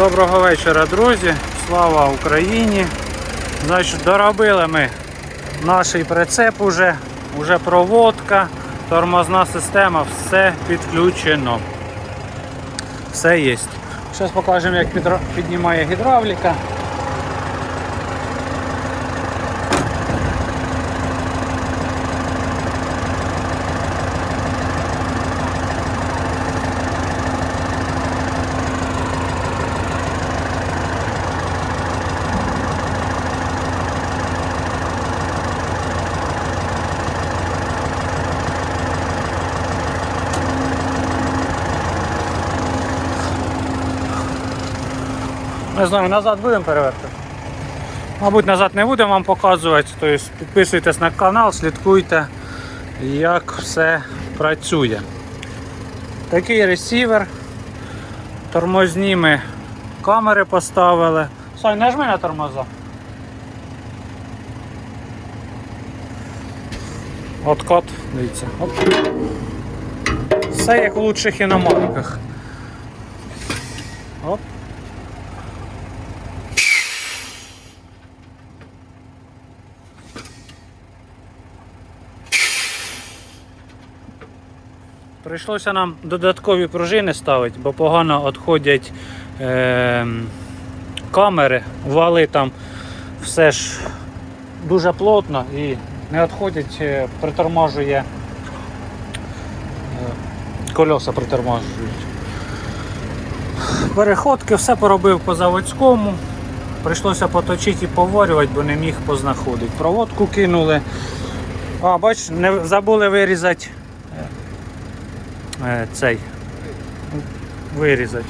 Доброго вечора, друзі. Слава Україні. Значить, доробили ми наш прицеп уже, уже проводка, тормозна система, все підключено. Все є. Зараз покажемо, як піднімає гідравліка. Не знаю, назад будемо перевертати. Мабуть, назад не будемо вам показувати. Тобто підписуйтесь на канал, слідкуйте, як все працює. Такий ресівер. Тормозні ми камери поставили. Сань, нажми на тормоза. Откат, дивіться. Оп. Все як в лучших іномарках. Прийшлося нам додаткові пружини ставити, бо погано відходять е, камери, вали там все ж дуже плотно і не відходять, е, приторможує е, кольоса приторможують. Переходки, все поробив по заводському. Прийшлося поточити і поварювати, бо не міг познаходити. Проводку кинули. А, бач, не забули вирізати цей вирізати.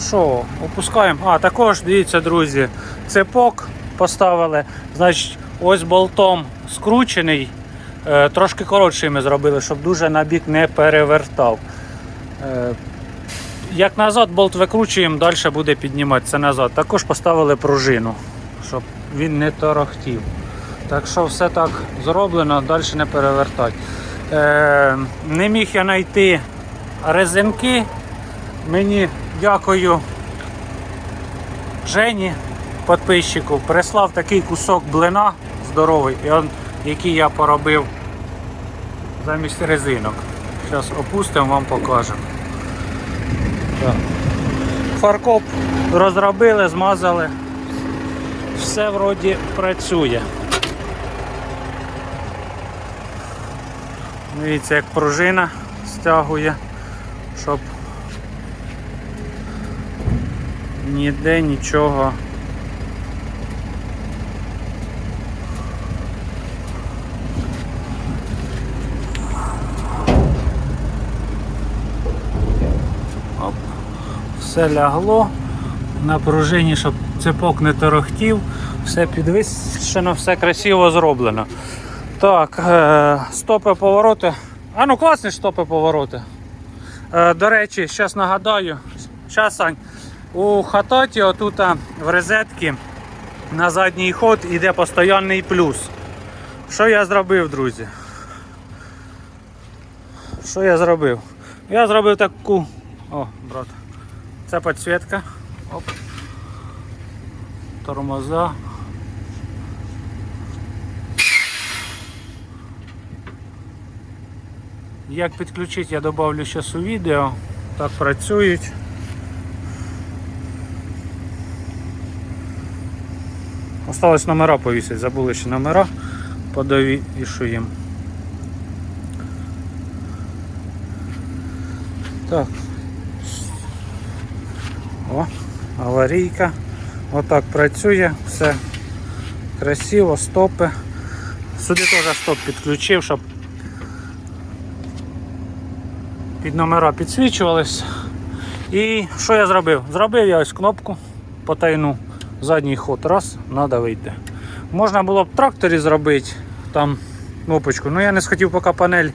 Що, опускаємо. А, також дивіться, друзі, цепок поставили. Значить, ось болтом скручений. Е, Трошки коротший ми зробили, щоб дуже на бік не перевертав. Е, Як назад болт викручуємо, далі буде підніматися назад. Також поставили пружину, щоб він не торохтів. Так що все так зроблено, далі не перевертати. Е, не міг я знайти резинки. Мені дякую Жені, підписчику, прислав такий кусок блина здоровий, який я поробив замість резинок. Зараз опустимо, вам покажемо. Фаркоп розробили, змазали. Все вроді працює. Дивіться, як пружина стягує, щоб ніде нічого. Оп. Все лягло на пружині, щоб цепок не торохтів, все підвищено, все красиво зроблено. Так, е, стопи повороти. А ну класні ж стопи повороти. Е, до речі, зараз нагадаю, зараз Сань, у хататі отут в розетці на задній ход іде постоянний плюс. Що я зробив, друзі? Що я зробив? Я зробив таку. О, брат. Це підсвітка. Оп. Тормоза. Як підключити, я додавлю зараз у відео. Так працюють. Осталось номера повісити, забули ще номера, подовішуємо. Так. О, аварійка. Отак працює, все красиво, стопи. Сюди теж стоп підключив, щоб під номера підсвічувались. І що я зробив? Зробив я ось кнопку потайну. Задній ход. Раз, треба вийти. Можна було б в тракторі зробити там кнопочку, але я не схотів поки панель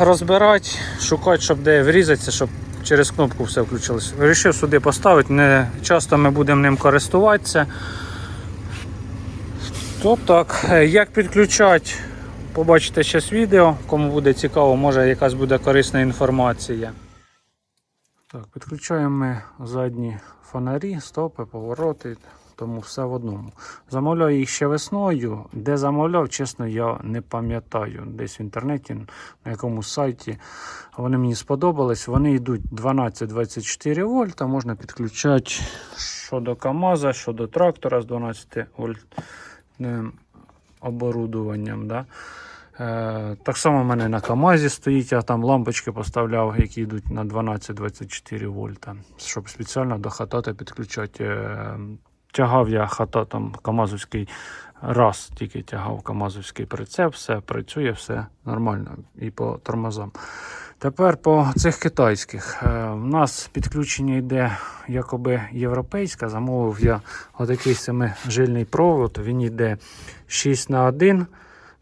розбирати, шукати, щоб де врізатися, щоб через кнопку все включилось. Вирішив сюди поставити, не часто ми будемо ним користуватися. То так, Е, як підключати, побачите зараз відео, кому буде цікаво, може якась буде корисна інформація. Так, підключаємо ми задні фонарі, стопи, повороти, тому все в одному. Замовляю їх ще весною. Де замовляв, чесно, я не пам'ятаю. Десь в інтернеті, на якомусь сайті. Вони мені сподобались. Вони йдуть 12-24 вольта. Можна підключати що до КАМАЗа, що до трактора з 12 вольтним оборудуванням. Да? Е, так само в мене на КАМАЗі стоїть, я там лампочки поставляв, які йдуть на 12-24 вольта, щоб спеціально до хатата підключати. Е, тягав я хататом КАМАЗовський раз, тільки тягав КАМАЗовський прицеп, все працює, все нормально і по тормозам. Тепер по цих китайських. Е, У нас підключення йде якоби європейська. Замовив я отакий семижильний провод. Він йде 6 на 1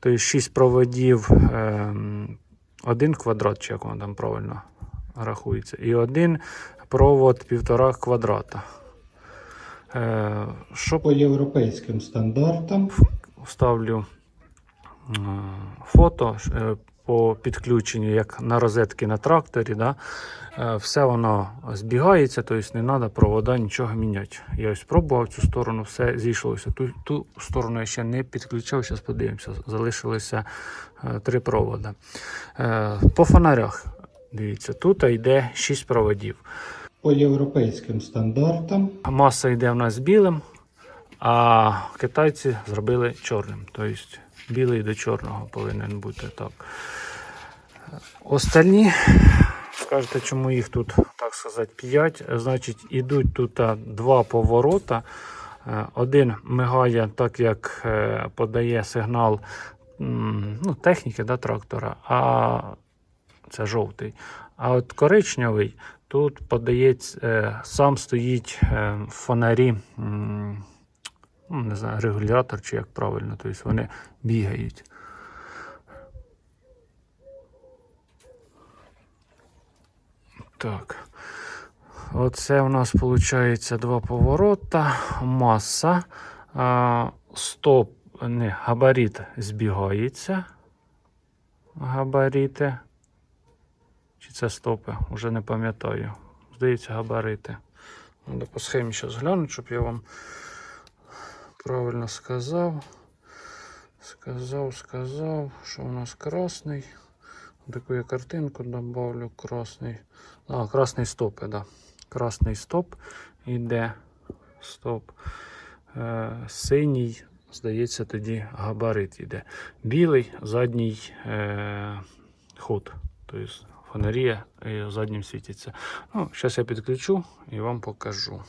тобто 6 проводів, ем, один квадрат, чи як воно там правильно рахується, і один провод півтора квадрата. Е, Що По європейським стандартам вставлю е, фото е, по підключенню, як на розетки на тракторі. Да? Е, Все воно збігається, тобто не треба провода нічого міняти. Я ось пробував цю сторону, все зійшлося. Ту, ту сторону я ще не підключав, зараз подивимося. Залишилося е, три провода. Е, По фонарях. Дивіться, тут йде 6 проводів. по європейським стандартам Маса йде в нас білим, а китайці зробили чорним. Тобто білий до чорного повинен бути так. Остальні, скажете, чому їх тут, так сказати, 5. Значить, ідуть тут два поворота. Е, Один мигає так, як е, подає сигнал ну, техніки да, трактора, а це жовтий. А от коричневий тут подається, е, сам стоїть в фонарі, не знаю, регулятор чи як правильно, тобто вони бігають. Так. Оце у нас виходить два поворота, маса, стоп, не, габарит збігається. Габарити. Чи це стопи? Уже не пам'ятаю. Здається, габарити. Треба по схемі зараз глянути, щоб я вам правильно сказав. Сказав, сказав, що у нас красний. Таку я картинку добавлю. Красний. А, красний стопи, да. Красний стоп іде. Стоп. Е, синій, здається, тоді габарит іде. Білий задній е, ход. Тобто фонарія заднім світиться. Ну, зараз я підключу і вам покажу.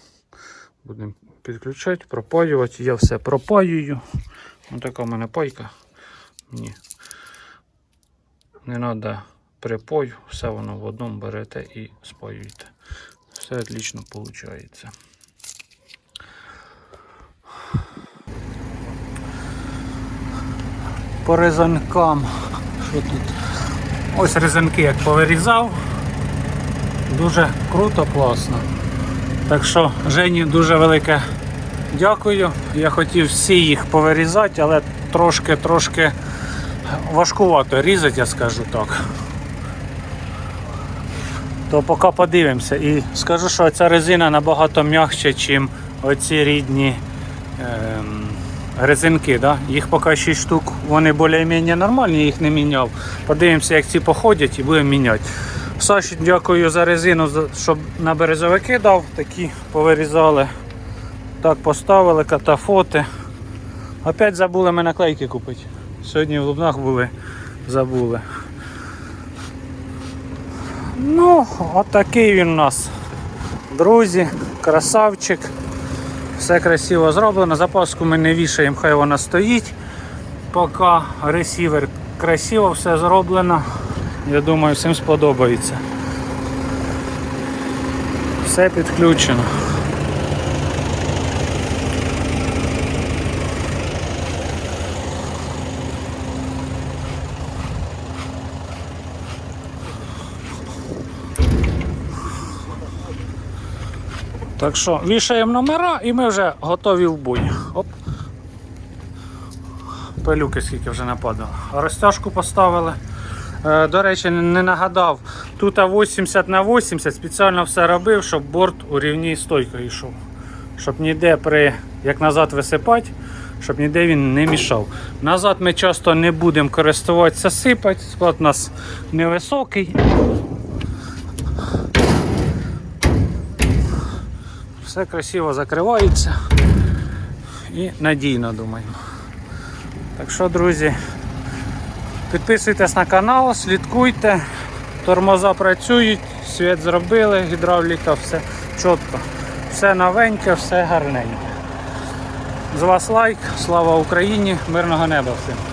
Будемо підключати, пропаювати. Я все пропаюю. Ось така в мене пайка. Ні. Не треба припой, все воно в одному берете і спаюєте. Все отлично виходить. По резанкам. Що тут? Ось резинки як повирізав. Дуже круто, класно. Так що Жені дуже велике дякую. Я хотів всі їх повирізати, але трошки-трошки важкувато різати, я скажу так. То поки подивимося. І скажу, що ця резина набагато м'якша, ніж оці рідні ем, резинки. Да? Їх поки 6 штук, вони більш-менш нормальні, їх не міняв. Подивимося, як ці походять і будемо міняти. Саші, дякую за резину, щоб на березовики дав, такі повирізали. Так поставили, катафоти. Опять забули ми наклейки купити. Сьогодні в Лубнах були, забули. Ну, отакий він у нас. Друзі, красавчик. Все красиво зроблено. Запаску ми не вішаємо, хай вона стоїть. Поки ресівер красиво все зроблено. Я думаю, всім сподобається. Все підключено. Так що вішаємо номера і ми вже готові в бой. Оп. Пилюки скільки вже нападало. Розтяжку поставили. Е, До речі, не нагадав, тут 80 на 80 спеціально все робив, щоб борт у рівній стойкою йшов. Щоб ніде при, як назад висипати, щоб ніде він не мішав. Назад ми часто не будемо користуватися сипати, склад у нас невисокий. Все красиво закривається і надійно думаю. Так що, друзі, підписуйтесь на канал, слідкуйте, тормоза працюють, світ зробили, гідравліка, все чітко. Все новеньке, все гарненьке. З вас лайк, слава Україні, мирного неба всім.